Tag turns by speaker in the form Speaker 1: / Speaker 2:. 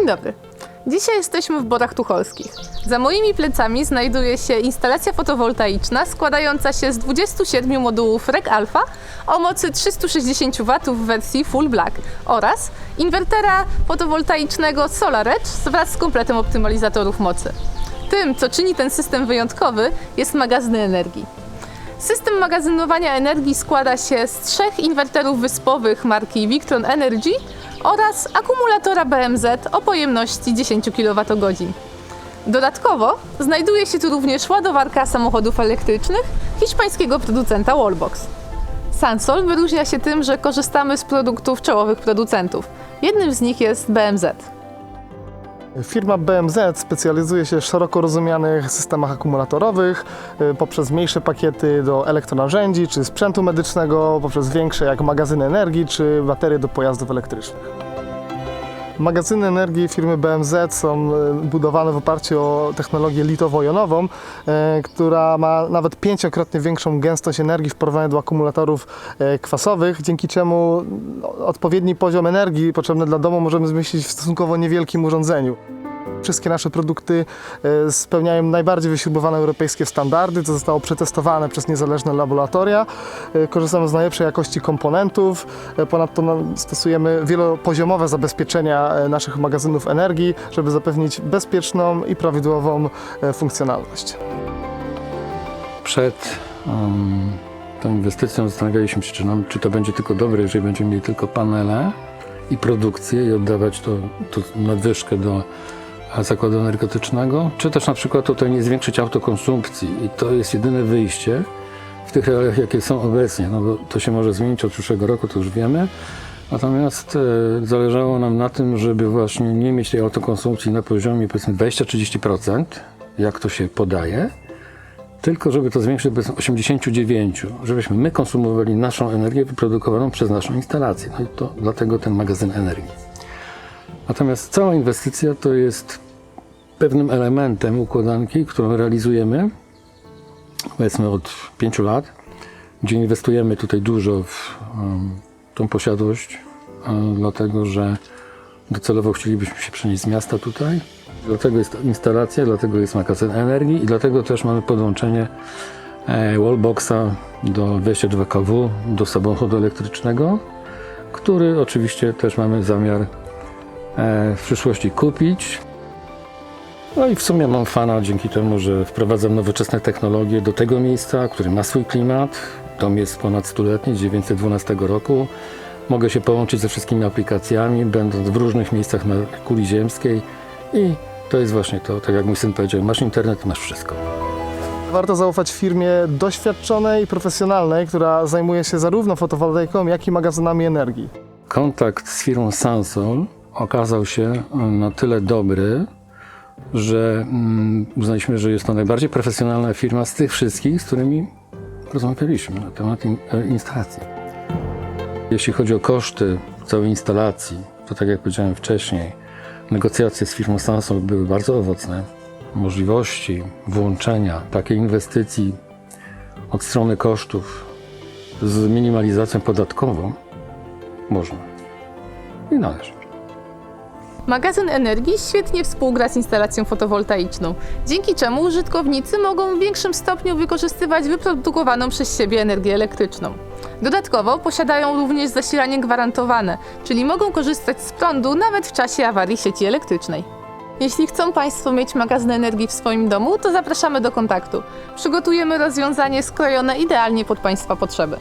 Speaker 1: Dzień dobry. Dzisiaj jesteśmy w Borach Tucholskich. Za moimi plecami znajduje się instalacja fotowoltaiczna składająca się z 27 modułów REC Alpha o mocy 360 W w wersji Full Black oraz inwertera fotowoltaicznego Solar Edge wraz z kompletem optymalizatorów mocy. Tym, co czyni ten system wyjątkowy, jest magazyn energii. System magazynowania energii składa się z trzech inwerterów wyspowych marki Victron Energy oraz akumulatora BMZ o pojemności 10 kWh. Dodatkowo znajduje się tu również ładowarka samochodów elektrycznych hiszpańskiego producenta Wallbox. Sansol wyróżnia się tym, że korzystamy z produktów czołowych producentów. Jednym z nich jest BMZ.
Speaker 2: Firma BMZ specjalizuje się w szeroko rozumianych systemach akumulatorowych y, poprzez mniejsze pakiety do elektronarzędzi czy sprzętu medycznego, poprzez większe jak magazyny energii czy baterie do pojazdów elektrycznych. Magazyny energii firmy BMZ są y, budowane w oparciu o technologię litowo-jonową, y, która ma nawet pięciokrotnie większą gęstość energii w porównaniu do akumulatorów y, kwasowych, dzięki czemu no, odpowiedni poziom energii potrzebny dla domu możemy zmieścić w stosunkowo niewielkim urządzeniu. Wszystkie nasze produkty e, spełniają najbardziej wyśrubowane europejskie standardy, co zostało przetestowane przez niezależne laboratoria. E, Korzystamy z najlepszej jakości komponentów. E, Ponadto no, stosujemy wielopoziomowe zabezpieczenia naszych magazynów energii, żeby zapewnić bezpieczną i prawidłową funkcjonalność.
Speaker 3: Przed um, tą inwestycją zastanawialiśmy się, czy, nam, czy to będzie tylko dobre, jeżeli będziemy mieli tylko panele i produkcję i oddawać to, to nadwyżkę do zakładu energetycznego, czy też na przykład tutaj nie zwiększyć autokonsumpcji i to jest jedyne wyjście w tych realiach, jakie są obecnie, no bo to się może zmienić od przyszłego roku, to już wiemy. Natomiast e, zależało nam na tym, żeby właśnie nie mieć tej autokonsumpcji na poziomie powiedzmy 20-30%, jak to się podaje, tylko żeby to zwiększyć do 89, żebyśmy my konsumowali naszą energię wyprodukowaną przez naszą instalację. No i to dlatego ten magazyn energii. Natomiast cała inwestycja to jest pewnym elementem układanki, którą realizujemy powiedzmy od 5 lat, gdzie inwestujemy tutaj dużo w um, tą posiadłość, um, dlatego że docelowo chcielibyśmy się przenieść z miasta tutaj. Dlatego jest instalacja, dlatego jest magazyn energii i dlatego też mamy podłączenie e, wallboxa do 22 kW do samochodu elektrycznego, który oczywiście też mamy zamiar w przyszłości kupić. No i w sumie mam fana dzięki temu, że wprowadzam nowoczesne technologie do tego miejsca, który ma swój klimat. Dom jest ponad stuletni, z 912 roku. Mogę się połączyć ze wszystkimi aplikacjami, będąc w różnych miejscach na kuli ziemskiej i to jest właśnie to, tak jak mój syn powiedział, masz internet, masz wszystko.
Speaker 2: Warto zaufać firmie doświadczonej i profesjonalnej, która zajmuje się zarówno fotowoltaiką, jak i magazynami energii.
Speaker 3: Kontakt z firmą Sansol okazał się na tyle dobry, że mm, uznaliśmy, że jest to najbardziej profesjonalna firma z tych wszystkich, z którymi rozmawialiśmy na temat e, instalacji. Jeśli chodzi o koszty całej instalacji, to tak jak powiedziałem wcześniej, negocjacje z firmą Samsung były bardzo owocne. Możliwości włączenia takiej inwestycji od strony kosztów z minimalizacją podatkową można i należy.
Speaker 1: Magazyn energii świetnie współgra z instalacją fotowoltaiczną, dzięki czemu użytkownicy mogą w większym stopniu wykorzystywać wyprodukowaną przez siebie energię elektryczną. Dodatkowo posiadają również zasilanie gwarantowane, czyli mogą korzystać z prądu nawet w czasie awarii sieci elektrycznej. Jeśli chcą Państwo mieć magazyn energii w swoim domu, to zapraszamy do kontaktu. Przygotujemy rozwiązanie skrojone idealnie pod Państwa potrzeby.